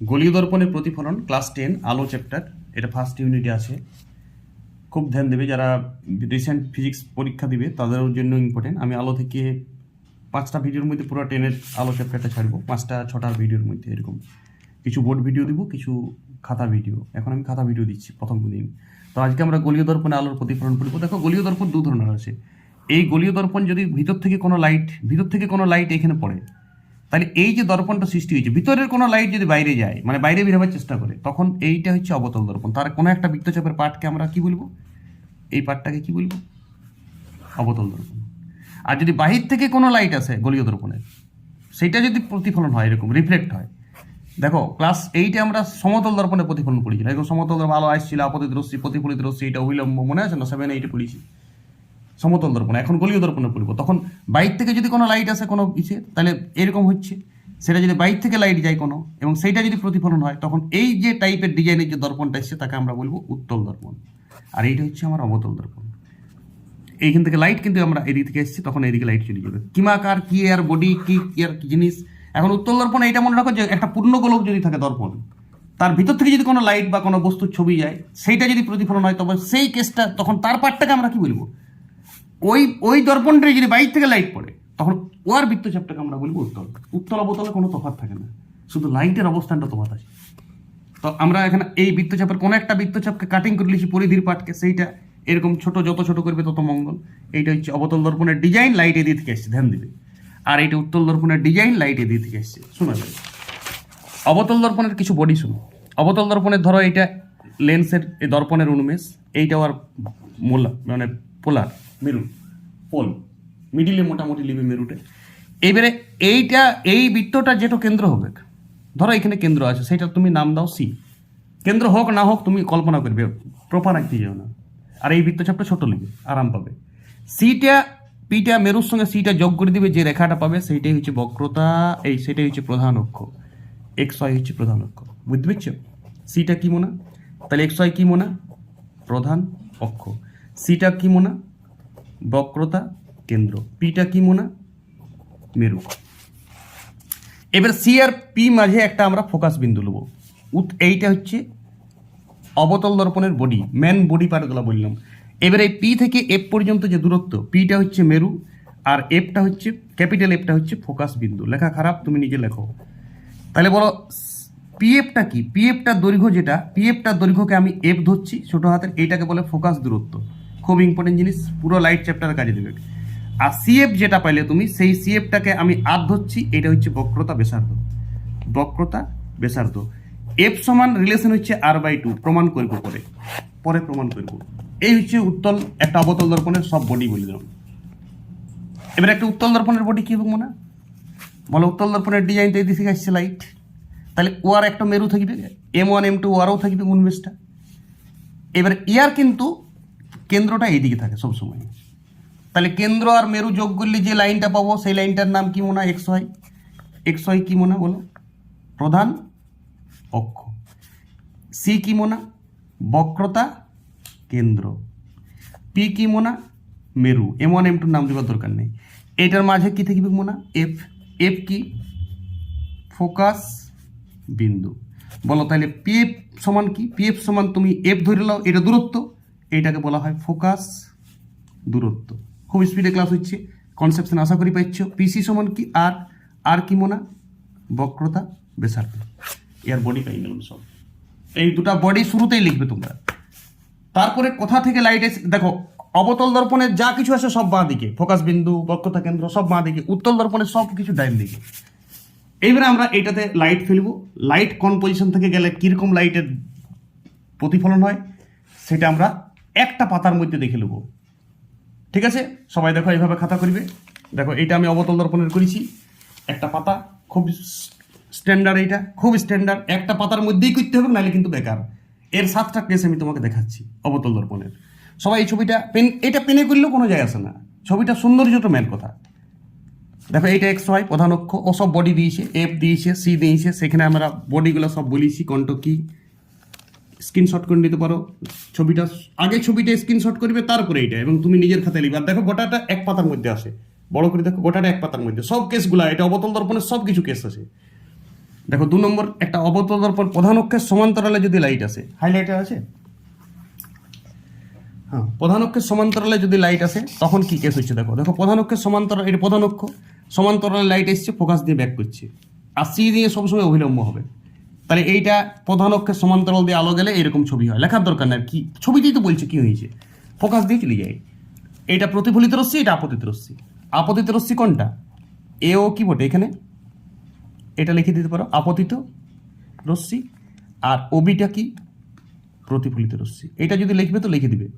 গলীয় দর্পণের প্রতিফলন class ten আলো চ্যাপ্টার এটা ফার্স্ট ইউনিটে আছে। খুব ধ্যান দেবে, যারা রিসেন্ট ফিজিক্স পরীক্ষা দিবে তাদের জন্য ইম্পর্টেন্ট আমি আলো থেকে পাঁচটা ভিডিওর মধ্যে পুরো টেনের আলো চ্যাপ্টারটা ছাড়বো। পাঁচটা, ছটা ভিডিওর মধ্যে এরকম। কিছু বোর্ড ভিডিও দিব, কিছু খাতা ভিডিও এখন আমি খাতা ভিডিও দিচ্ছি, প্রথম দিন। তো আজকে আমরা গলীয় দর্পণে আলোর প্রতিফলন করব দেখো, গলীয় দর্পণ দু ধরনের আছে। এই গলীয় দর্পণ যদি ভিতর থেকে কোনো লাইট ভিতর থেকে কোনো লাইট এখানে পড়ে তাহলে এই যে দর্পণটা সৃষ্টি হয়েছে, ভিতরের কোনো লাইট যদি বাইরে যায় মানে বাইরে বেরোবার চেষ্টা করে, তখন এইটা হচ্ছে অবতল দর্পণ। তার কোনো একটা বৃত্তচাপের পার্টকে আমরা কি বলব? এই পার্টটাকে কি বলব? অবতল দর্পণ। আর যদি বাহির থেকে কোনো লাইট আসে গলীয় দর্পণের সেইটা যদি প্রতিফলন হয়, এরকম রিফ্লেক্ট হয়। দেখো ক্লাস এইটে আমরা সমতল দর্পণে প্রতিফলন পড়েছি। এরকম সমতল দর্পণ, আলো আসছিল, আপতিত রশ্মি, প্রতিফলিত রশ্মি, এটা অবিলম্ব, মনে আছে না? সেভেন এইটে পড়েছি। সমতল দর্পণ, এখন গলীয় দর্পণে পড়ব। তখন বাইর থেকে যদি কোনো লাইট আসে কোনো ইসে, তাহলে এরকম হচ্ছে। সেটা যদি বাইর থেকে লাইট যায় কোনো, এবং সেইটা যদি প্রতিফলন হয়, তখন এই যে টাইপের ডিজাইনের যে দর্পণটা এসছে, তাকে আমরা বলব উত্তল দর্পণ। আর এইটা হচ্ছে আমার অবতল দর্পণ। এইখান থেকে লাইট কিন্তু আমরা এদিক থেকে এসেছি, তখন এদিকে লাইট চলে যাবে। কিমাকার কি আর বডি কি কি জিনিস? এখন উত্তল দর্পণ, এইটা মনে রাখো যে একটা পূর্ণ গোলক যদি থাকে দর্পণ, তার ভিতর থেকে যদি কোনো লাইট বা কোনো বস্তুর ছবি যায়, সেইটা যদি প্রতিফলন হয়, তবে সেই কেসটা তখন তার পার্টটাকে আমরা কি বলব? ওই ওই দর্পণটাই যদি বাইর থেকে লাইট পড়ে, তখন ওর বৃত্তচাপটাকে আমরা বলব উত্তল। উত্তল অবতলে কোনো তফাৎ থাকে না। শুধু লাইটের অবস্থানটা তফাৎ আছে। তো আমরা এখানে এই বৃত্তচাপের কোনো একটা বৃত্তচাপকে কাটিং করে লিখি পরিধির পাটকে। সেইটা এরকম ছোট, যত ছোট করবে তত মঙ্গল। এইটা হচ্ছে অবতল দর্পণের ডিজাইন লাইট এদিক থেকে এসছে ধ্যান দিবে। আর এইটা উত্তল দর্পণের ডিজাইন লাইট এদিক থেকে আসছে। শোনা যাবে অবতল দর্পণের কিছু বডি শুনো। অবতল দর্পণের ধরো এইটা লেন্সের এই দর্পণের অনুমেষ, এইটাও আর মোলা মানে পোলার মেরু পোল, মিডিলে মোটামুটি লিবে মেরুটে। এবারে এইটা, এই বৃত্তটা যেটা কেন্দ্র হবে, ধরো এখানে কেন্দ্র আছে, সেটা তুমি নাম দাও সি। কেন্দ্র হোক, না হোক, তুমি কল্পনা করবে, প্রপার রাখতে যাও না। আর এই বৃত্তচাপটা ছোট লিবে, আরাম পাবে। সিটা, পিটা মেরুর সঙ্গে সিটা যোগ করে দিবে, যে রেখাটা পাবে, সেইটাই হচ্ছে বক্রতা, এই সেটাই হচ্ছে প্রধান অক্ষ। এক্স ওয়াই হচ্ছে প্রধান অক্ষ, বুঝতে পারছ? সিটা কি মোনা? তাহলে এক্স ওয়াই কি মোনা? প্রধান অক্ষ। সিটা কি মোনা? বক্রতা কেন্দ্র পিটা কি মোনা? মেরু। এবার সি আর পি মাঝে একটা আমরা ফোকাস বিন্দু নেব উত এইটা হচ্ছে অবতল দর্পণের বডি মেন বডি পার্টগুলো বললাম। এবার এই পি থেকে এফ পর্যন্ত যে দূরত্ব পিটা হচ্ছে মেরু আর এফটা হচ্ছে ক্যাপিটাল এফটা হচ্ছে ফোকাস বিন্দু। লেখা খারাপ, তুমি নিজে লেখো। তাহলে বলো পিএফটা কি? পিএফটার দৈর্ঘ্য যেটা পিএফটার দৈর্ঘ্যকে আমি এফ ধরছি, ছোট হাতের, এইটাকে বলে ফোকাস দূরত্ব। খুব ইম্পর্টেন্ট জিনিস, পুরো লাইট চ্যাপ্টার কাজে দেবে। আর সিএফ যেটা পাইলে তুমি, সেই সিএফটাকে আমি আর ধরছি, এটা হচ্ছে বক্রতা বেসার্ধ বক্রতা বেসার্ধ এফ সমান রিলেশন হচ্ছে আর বাই টু প্রমাণ করব পরে। পরে প্রমাণ করব। এই হচ্ছে উত্তল, একটা অবতল দর্পণের সব বডি বলে দিলাম। এবার একটা উত্তল দর্পণের বডি কী হবে মনে বলো, উত্তল দর্পণের ডিজাইনটা এদিকে থেকে আসছে লাইট তাহলে ওয়ার একটা মেরু থাকবে এম ওয়ান এম টু ওয়ারও থাকবে উনবেশটা এবার ইয়ার কিন্তু কেন্দ্রটা এইদিকে থাকে সবসময়। তাহলে কেন্দ্র আর মেরু যোগ করলে যে লাইনটা পাবো, সেই লাইনটার নাম কি মনে? হয় এক্স ওয়াই। এক্স ওয়াই কি মনে বলো? প্রধান অক্ষ। সি কি মোনা? বক্রতা কেন্দ্র। পি কি মোনা? মেরু। এম ওয়ান, এম টুর নাম দেওয়ার দরকার নেই। এটার মাঝে কি থাকবে মোনা? এফ। এফ কি? ফোকাস বিন্দু। বলো তাহলে পিএফ সমান কি? পিএফ সমান তুমি এফ ধরে নাও, এটা দূরত্ব। এইটাকে বলা হয় ফোকাস দূরত্ব। খুব স্পিডে ক্লাস হচ্ছে। কনসেপশন আশা করি পাচ্ছ পিসি সমান কি? আর আর কি মোনা বক্রতা? বেসার্ধ এর বডি পাই গেলাম সব এই দুটা বডি শুরুতেই লিখবে তোমরা। তারপরে কোথা থেকে লাইট এসে দেখো, অবতল দর্পণে যা কিছু আছে সব বাঁ দিকে। ফোকাস বিন্দু, বক্রতা কেন্দ্র, সব বাঁ দিকে। উত্তল দর্পণে সব কিছু ডাইন দিকে। এইবারে আমরা এইটাতে লাইট ফেলব। লাইট কোন পজিশন থেকে গেলে কীরকম লাইটের প্রতিফলন হয়, সেটা আমরা একটা পাতার মধ্যে দেখে নেব। ঠিক আছে? সবাই দেখো, এইভাবে খাতা করবে দেখো, এইটা আমি অবতল দর্পণের করেছি। একটা পাতা, খুব স্ট্যান্ডার্ড এইটা, খুব স্ট্যান্ডার্ড। একটা পাতার মধ্যেই করতে হবে, নাহলে কিন্তু বেকার। এর সাতটা কেস আমি তোমাকে দেখাচ্ছি, অবতল দর্পণের। সবাই এই ছবিটা পেন, এটা পেনে করলেও কোনো যায় আসে না। ছবিটা সৌন্দর্যটা মেন কথা। দেখো, এইটা এক্স ওয়াই প্রধান অক্ষ। ও সব বডি দিয়েছে এফ দিয়েছে সি দিয়েছে। সেখানে আমরা বডিগুলো সব বলেছি, কণ্ঠ কি? স্ক্রিনশট করে নিতে পারো। ছবিটা, আগে ছবিটা স্ক্রিনশট করবে, তারপরে এইটা, এবং তুমি নিজের খাতায় লিখবে। আর দেখো, গোটাটা এক পাতার মধ্যে আসে। বড় করে দেখো, গোটাটা এক পাতার মধ্যে। সব কেসগুলা, এটা অবতল দর্পণের সব কিছু কেস আছে। দেখো, দু নম্বর, একটা অবতল দর্পণ, প্রধান অক্ষের সমান্তরালে যদি লাইট আসে হাইলাইটার আছে? হ্যাঁ প্রধান অক্ষের সমান্তরালে যদি লাইট আসে, তখন কি কেস হচ্ছে দেখো। দেখো, প্রধান অক্ষের সমান্তরাল এটা প্রধান অক্ষ, সমান্তরালে লাইট এসছে ফোকাস দিয়ে ব্যাক করছে। সি দিয়ে সবসময় অবিলম্ব হবে। তাহলে এইটা প্রধান অক্ষের সমান্তরাল দিয়ে আলো গেলে এরকম ছবি হয়। লেখার দরকার নাই। কি, ছবিতেই তো বলছে কি হয়েছে? ফোকাস দিয়ে চলে যায়। এইটা প্রতিফলিত রশ্মি, এটা আপতিত রশ্মি। আপতিত রশ্মি কোনটা? এ ও কি বটে এখানে? এটা লিখে দিতে পারো। আপতিত রশ্মি। আর ওবিটা কি? প্রতিফলিত রশ্মি। এটা যদি লিখবে তো লিখে দিবে।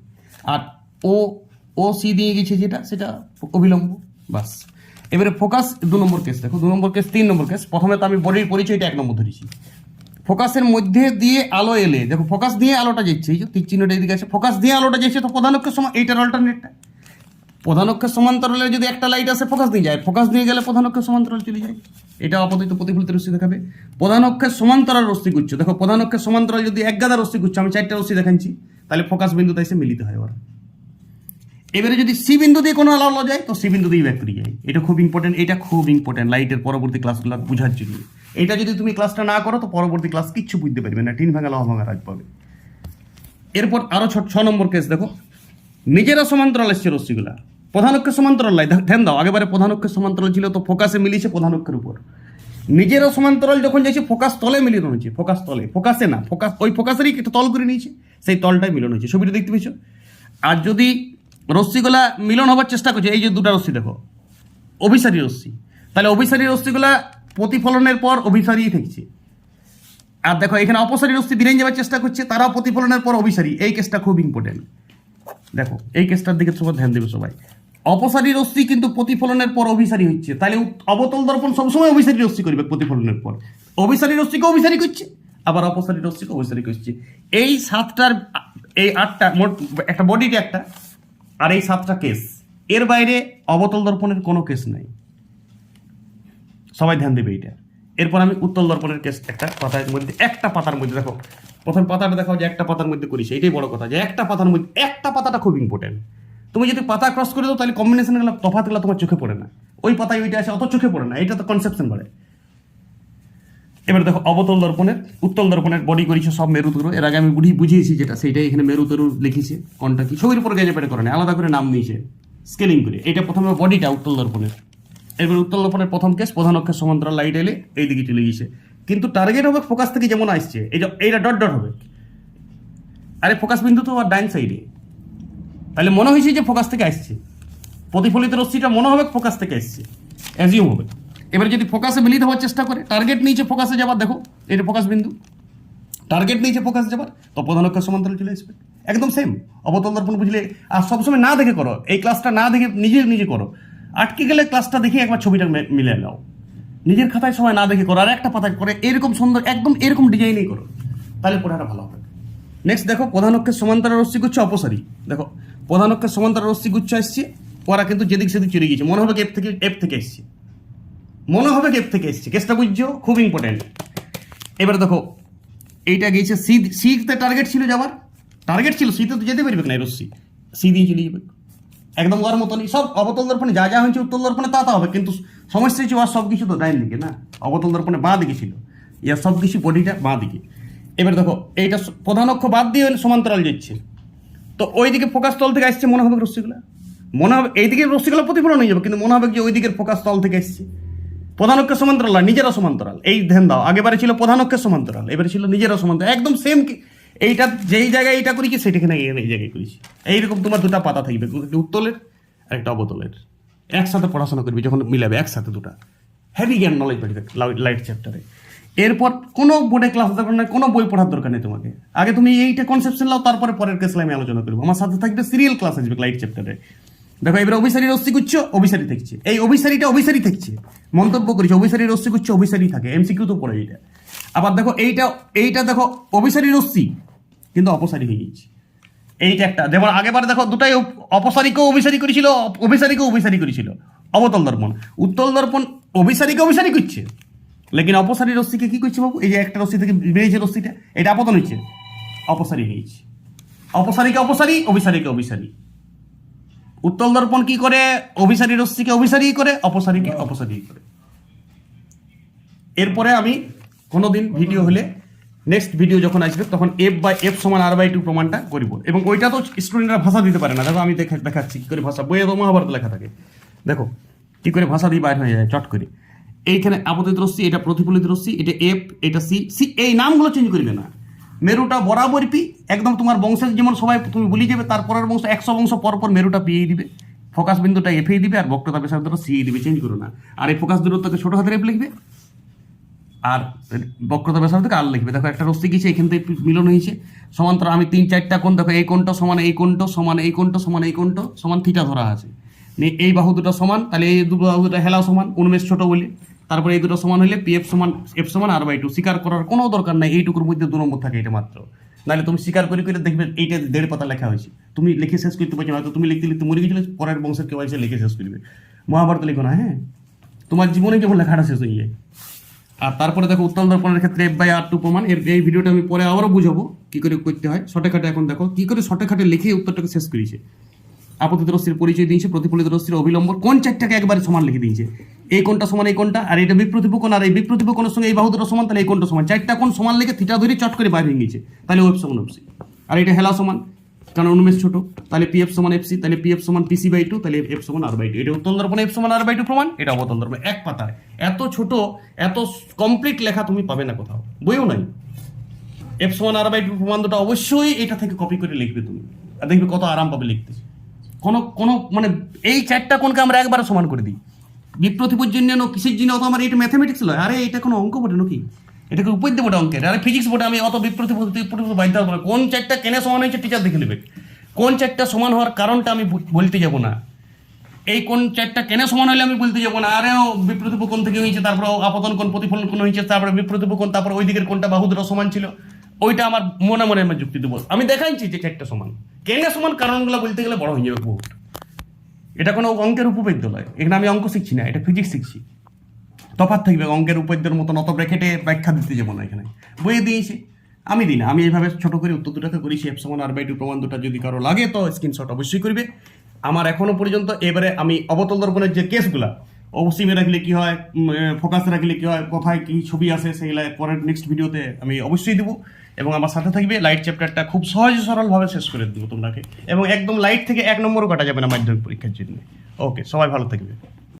আর ও ও সি দিয়ে গেছে যেটা, সেটা অবিলম্ব বাস। এবারে ফোকাস দু নম্বর কেস। দেখো, দু নম্বর কেস, তিন নম্বর কেস। প্রথমে তো আমি বডির পরিচয়টা এক নম্বর ধরেছি। ফোকাসের মধ্যে দিয়ে আলো এলে, দেখো ফোকাস দিয়ে আলোটা যাচ্ছে, এই যে তীর চিহ্নটা এদিকে আছে, ফোকাস দিয়ে আলোটা যাচ্ছে, তো প্রধান অক্ষের সময় এইটার অল্টারনেটটা প্রধান অক্ষের সমান্তরালে যদি একটা লাইট আসে, ফোকাস দিয়ে যায়, ফোকাস দিয়ে গেলে প্রধান অক্ষের সমান্তরাল চলে যায়। এটা আপাতত প্রতিফলিত রশ্মি দেখাবে। প্রধান অক্ষের সমান্তরাল রশ্মি গুচ্ছ দেখো প্রধান অক্ষের সমান্তরাল যদি এক গাদা রশ্মি গুচ্ছ আমি চারটা রশ্মি দেখাচ্ছি, তাহলে ফোকাস বিন্দুতে এসে মিলিত হয় ওরা এবারে যদি সি বিন্দু দিয়ে কোনো আলো আলো যায়, তো সি বিন্দু দিয়ে ব্যাক করে যায় এটা খুব ইম্পর্টেন্ট এটা খুব ইম্পর্টেন্ট লাইটের পরবর্তী ক্লাসগুলো বোঝার জন্য। এটা যদি তুমি ক্লাসটা না করো, তো পরবর্তী ক্লাস কিচ্ছু বুঝতে পারবে না। টিন ভাঙা লহা ভাঙা রাজ পাবে। এরপর আরও ছ নম্বর কেস দেখো। নিজেরা সমান্তরাল এসছে রশ্মিগুলা। প্রধান অক্ষের সমান্তরাল লাই ধ্যান দাও আগেবারে প্রধান অক্ষের সমান্তরাল ছিল, তো ফোকাসে মিলিয়েছে প্রধান অক্ষের উপর। নিজেরও সমান্তরাল যখন যাইছে ফোকাস তলে মিলিত হয়েছে ফোকাস তলে। ফোকাসে না ফোকাস ওই ফোকাসেরই একটা তল করে নিয়েছে। সেই তলটাই মিলন হয়েছে। ছবিটা দেখতে পেয়েছ? আর যদি রশ্মিগুলা মিলন হবার চেষ্টা করছে। এই যে দুটা রশ্মি দেখো। অভিসারী রশ্মি তাহলে অভিসারী রশ্মিগুলা প্রতিফলনের পর অভিসারী থাকছে। আর দেখো, এখানে অপসারী রশ্মি বিরেন যাওয়ার চেষ্টা করছে, তারাও প্রতিফলনের পর অভিসারী। এই কেসটা খুব ইম্পর্টেন্ট দেখো, এই কেসটার দিকে সবাই ধ্যান দেবে সবাই। অপসারী রশ্মি কিন্তু প্রতিফলনের পর অভিসারী হচ্ছে। তাহলে অবতল দর্পণ সবসময় অভিসারী রশ্মি করবে প্রতিফলনের পর। অভিসারী রশ্মিকে অভিসারী করছে, আবার অপসারী রশ্মিকে অভিসারী করছে। এই সাতটার, এই আটটা, মোট একটা বডিতে একটা। আর এই সাতটা কেস এর বাইরে অবতল দর্পণের কোনো কেস নাই। সবাই ধ্যান দেবে এইটা। এরপর আমি উত্তল দর্পণের কেস একটা পাতার মধ্যে, একটা পাতার মধ্যে, দেখো, প্রথম পাতাটা দেখো যে একটা পাতার মধ্যে করিস এটাই বড় কথা যে একটা পাতার মধ্যে, একটা পাতাটা খুব ইম্পর্টেন্ট তুমি যদি পাতা ক্রস করে দাও, তাহলে কম্বিনেশনগুলো তফাতগুলো তোমার চোখে পড়ে না। ওই পাতায় ওইটা আছে, অত চোখে পড়ে না এটা তো কনসেপশন বাড়ে এবার দেখো অবতল দর্পণের, উত্তল দর্পণের বডি করেছে সব মেরু তরু এর আগে আমি বুঝি বুঝিয়েছি যেটা সেটাই এখানে মেরু তরু লিখেছে, কোনটা কি? ছবির উপর গেজে করে না, আলাদা করে নাম নিয়েছে স্কেলিং করে। এটা প্রথমে বডিটা উত্তল দর্পণের। এবার উত্তল দর্পণের প্রথম কেস প্রধান অক্ষের সমান্তরাল লাইট এলে এই দিকে চলে গিয়েছে। কিন্তু টার্গেট হবে ফোকাস থেকে যেমন আসছে, এই যে এইটা ডট ডট হবে। আরে ফোকাস বিন্দু তো আর ডাইন সাইডে তাহলে মনে হয়েছে যে ফোকাস থেকে আসছে। প্রতিফলিত রশ্মিটা মনে হবে ফোকাস থেকে আসছে। অ্যাজিউম হবে। এবার যদি ফোকাসে মিলিত হওয়ার চেষ্টা করে টার্গেট নিচে ফোকাসে যাবার, দেখো, এটা ফোকাস বিন্দু। টার্গেট নিচে ফোকাস যাবার, তো প্রধান অক্ষর সমান্তরাল চলে আসবে। একদম সেম অবতল দর্পণ বুঝলে, আর সবসময় না দেখে করো, এই ক্লাসটা না দেখে নিজে নিজে করো। আটকে গেলে ক্লাসটা দেখে একবার ছবিটা মিলে নাও। নিজের খাতায় সময় না দেখে করো, আর একটা পাতায় করে এরকম সুন্দর, একদম এরকম ডিজাইনই করো, তাহলে পড়াটা ভালো হবে। নেক্সট দেখো, প্রধান অক্ষের সমান্তরাল রশ্মি গুচ্ছ অপসারী। দেখো, প্রধান অক্ষের সমান্তরাল রশ্মি গুচ্ছ আসছে ওরা কিন্তু যেদিক সেদিক চলে গিয়েছে, মনে হবে এফ থেকে এফ থেকে এসছে মনে হবে কেপ থেকে এসছে। কেসটা বুঝছ? খুব ইম্পর্টেন্ট এবার দেখো, এইটা গিয়েছে সি সিতে টার্গেট ছিল যাবার? টার্গেট ছিল সিতে তো যেতে পারবে না রশ্মি? সি দিয়ে চলে যাবে। একদম ওর মতনই। সব অবতল দর্পণে যা যা হয়েছে উত্তল দর্পণে তা তা হবে, কিন্তু সমস্যা হচ্ছে ওর সব কিছু তো ডাইন দিকে না। অবতল দর্পণে বাঁ দিকে ছিল। ইয়ার সব কিছু বডিটা বাঁ দিকে। এবার দেখো, এইটা প্রধান অক্ষ বাদ দিয়ে সমান্তরাল যাচ্ছে। তো ওই দিকে ফোকাস তল থেকে আসছে, মনে হবে রশ্মিগুলো? মনে হবে এইদিকে রশ্মিগুলো প্রতিফলন হয়ে যাবে, কিন্তু মনে হবে যে ওই দিকের ফোকাস তল থেকে আসছে প্রধান অক্ষের সমান্তরাল না নিজেরা সমান্তরাল। এই ধ্যান দাও। আগেবারে ছিল প্রধান অক্ষের সমান্তরাল, এবারে ছিল নিজেরা সমান্তরাল। একদম সেম এইটা যেই জায়গায় এইটা করেছি সেটাখানে এই জায়গায় করেছি এইরকম তোমার দুটো পাতা থাকবে একটা উত্তলের আর একটা অবতলের। একসাথে পড়াশোনা করবি, যখন মিলাবে একসাথে দুটা। হেভি জ্ঞান নলেজ বাড়বে লাইট চ্যাপ্টারে এরপর কোনো বোর্ডে ক্লাস দরকার নেই, কোনো বই পড়ার দরকার নেই তোমাকে। আগে তুমি এইটা কনসেপশন লাও, তারপরে পরের ক্লাসে আমি আলোচনা করব। আমার সাথে থাকবে সিরিয়াল ক্লাস আসবে লাইট চ্যাপ্টারে দেখো, এবার অভিসারী রশ্মি গুচ্ছ অভিসারী থাকছে। এই অভিসারীটা অভিসারী থাকছে। মন্তব্য করেছে, অভিসারী রশ্মি গুচ্ছ অভিসারী থাকে। এমসিকিউ তো পড়ে এইটা আবার দেখো, এইটা এইটা দেখো, অভিসারী রশ্মি, কিন্তু অপসারী হয়ে গেছে এইটা একটা। যেমন আগেবার দেখো, দুটাই অপ- অপসারীকেও অভিসারী করেছিল অভিসারীকেও অভিসারী করেছিল। অবতল দর্পণ। উত্তল দর্পণ অভিসারীকে অভিসারী করছে। লেকিন অপসারী রশ্মিকে কি করছে বাবু? এই যে একটা রশ্মি থেকে বেরিয়েছে রশ্মিটা, এটা আপতন হচ্ছে অপসারী হয়েছে। অপসারীকে অপসারী, অভিসারীকে অভিসারী। উত্তল দর্পণ কি করে? অভিসারী রশ্মিকে অভিসারী করে, অপসারীকে অপসারী করে। এরপরে আমি কোনোদিন ভিডিও হলে নেক্সট ভিডিও যখন আসবে, তখন এফ বাই এফ সমান আর বাই টু প্রমাণটা করিব। এবং ওইটা তো স্টুডেন্টরা ভাষা দিতে পারে না। দেখো, আমি দেখা দেখাচ্ছি কী করে ভাষা, বইয়ে তো মহাভারত লেখা থাকে। দেখো, কী করে ভাষা দিয়ে বাইর হয়ে যায়, চট করে। এইখানে আপতিত রশ্মি, এটা প্রতিফলিত রশ্মি, এটা এফ এটা সি সি এই নামগুলো চেঞ্জ করবে না। মেরুটা বরাবর পি, একদম তোমার বংশের যেমন সবাই তুমি বলি যাবে তারপরের বংশ, একশো বংশ পর পর মেরুটা পিয়েই দিবে। ফোকাস বিন্দুটা এফেই দিবে আর বক্রতা ব্যাসার্ধটা সি দিবে চেঞ্জ করো না। আর এই ফোকাস দূরত্বকে ছোট হাতের এফ লিখবে, আর বক্রতা ব্যাসার্ধকে আর লিখবে। দেখো একটা রশ্মি গেছে এখান থেকে মিলন হয়েছে। সমান্তর আমি তিন চারটা কোণ, দেখো এই কোণটা সমান, এই কোণটা সমান, এই কোণটা সমান, এই কোণটা সমান থিটা ধরা আছে। এই বাহু দুটো সমান, তাহলে এই দুটো বাহু দুটো হেলা সমান উন্মেষ ছোটো বলে। তারপরে এই দুটো সমান হলে পি এফ সমান এফ সমান আর বাই টু স্বীকার করার কোনো দরকার নাই, এইটুকুর মধ্যে দু নম্বর থাকে এটা মাত্র। নাহলে তুমি স্বীকার করে করে দেখবে এইটা দেড় পাতা লেখা হয়েছে। তুমি লিখে শেষ করতে পারছ না, হয়তো তুমি লিখতে লিখতে মরে গেছিলে, পরের বংশের কেউ এসে লিখে শেষ করবে। মহাভারত লিখো না হ্যাঁ? তোমার জীবনে কেবল লেখাটা শেষ হয়ে যায়। আর তারপরে দেখো উত্তল দর্পণের ক্ষেত্রে এফ বাই আর টু প্রমাণ। এর এই ভিডিওটা আমি পরে আবারও বুঝাবো কি করে করতে হয়। শর্টে খাটে এখন দেখো, কি করে শর্টে খাটে লিখে উত্তরটাকে শেষ করেছে। আপতিত রশ্মির পরিচয় দিয়েছে, প্রতিফলিত রশ্মির অবিলম্ব কোন চারটাকে একবারে সমান লিখে দিয়েছে? এই কোনটা সমান, এই কোনটা আর এটা বিপ্রতিভ কোণ আর এই বিপ্রতিভ কোণের সঙ্গে এই বাহু সমান, তাহলে এই কোনটা সমান। চারটা কোণ সমান লিখে থিটা ধরে চট করে বাইরে ভেঙে গেছে তাহলে ওয়েব সমান ওপসি আর এটা হেলা সমান, কারণ অনুমেষ ছোট। তাহলে পিএফ সমান এফসি তাহলে পিএফ সমান পিসি বাই টু তাহলে এফ সমান আর বাই টু এটা উত্তল দর্পণে এফ সমান আর বাই টু প্রমাণ, এটা অবতল দর্পণ। এক পাতায়। এত ছোট, এত কমপ্লিট লেখা তুমি পাবে না কোথাও। বইও নাই। এফ সমান আর বাই টু প্রমাণ দুটো অবশ্যই এটা থেকে কপি করে লিখবে তুমি। আর দেখবে কত আরাম পাবে লিখতে। কোনো কোনো মানে এই চারটা কোনকে আমরা একবারে সমান করে দিই? বিপ্রতিপর জন্য কিসের জন্য? অত আমার এটা ম্যাথামেটিক্স লয়? আরে, এটা কোনো অঙ্ক বটে নাকি? এটাকে উপদ্য বটে অঙ্কের। আরে ফিজিক্স বটে, আমি অত বিপ্রতিপ বাধ্য না। কোন চারটা কেনে সমান হয়েছে টিচার দেখে নেবে। কোন চারটা সমান হওয়ার কারণটা আমি বলতে যাব না। এই কোন চারটা কেনে সমান হলে আমি বলতে যাব না। আরে বিপ্রতিপ কোণ থেকে হয়েছে? তারপরে আপতন কোন, প্রতিফলন কোন হয়েছে? তারপরে বিপ্রতিপ কোণ তারপরে ওই দিকের কোনটা বাহু সমান ছিল? ওইটা আমার মনে মনে আমি যুক্তি দেবো। আমি দেখাইছি যে চারটা সমান। কেনে সমান? কারণগুলো বলতে গেলে বড় হয়ে যাবে বহুত। এটা কোনো অঙ্কের উপপাদ্য নয় এখানে আমি অঙ্ক শিখছি না, এটা ফিজিক্স শিখছি। তফাৎ থাকবে অঙ্কের উপপাদ্যের মতন, অত ব্র্যাকেটে ব্যাখ্যা দিতে যাব না এখানে। বইয়ে দিয়েছি। আমি দিই না, আমি এইভাবে ছোটো করে উত্তর দুটাকে করেছি এফ সমান আর বাই টু প্রমাণ দুটা যদি কারও লাগে, তো স্ক্রিনশট অবশ্যই করবে। আমার এখনও পর্যন্ত এবারে আমি অবতল দর্পণের যে কেসগুলা অবশ্যই রাখলে কী হয় ফোকাস রাখলে কী হয়, কোথায় কী ছবি আসে সেইগুলা পরের নেক্সট ভিডিওতে আমি অবশ্যই দেবো। এবং আমার সাথে থাকবে লাইট চ্যাপ্টারটা খুব সহজ সরলভাবে শেষ করে দেবো তোমাকে। এবং একদম লাইট থেকে এক নম্বরও কাটা যাবে না মাধ্যমিক পরীক্ষার জন্য। ওকে সবাই ভালো থাকবে।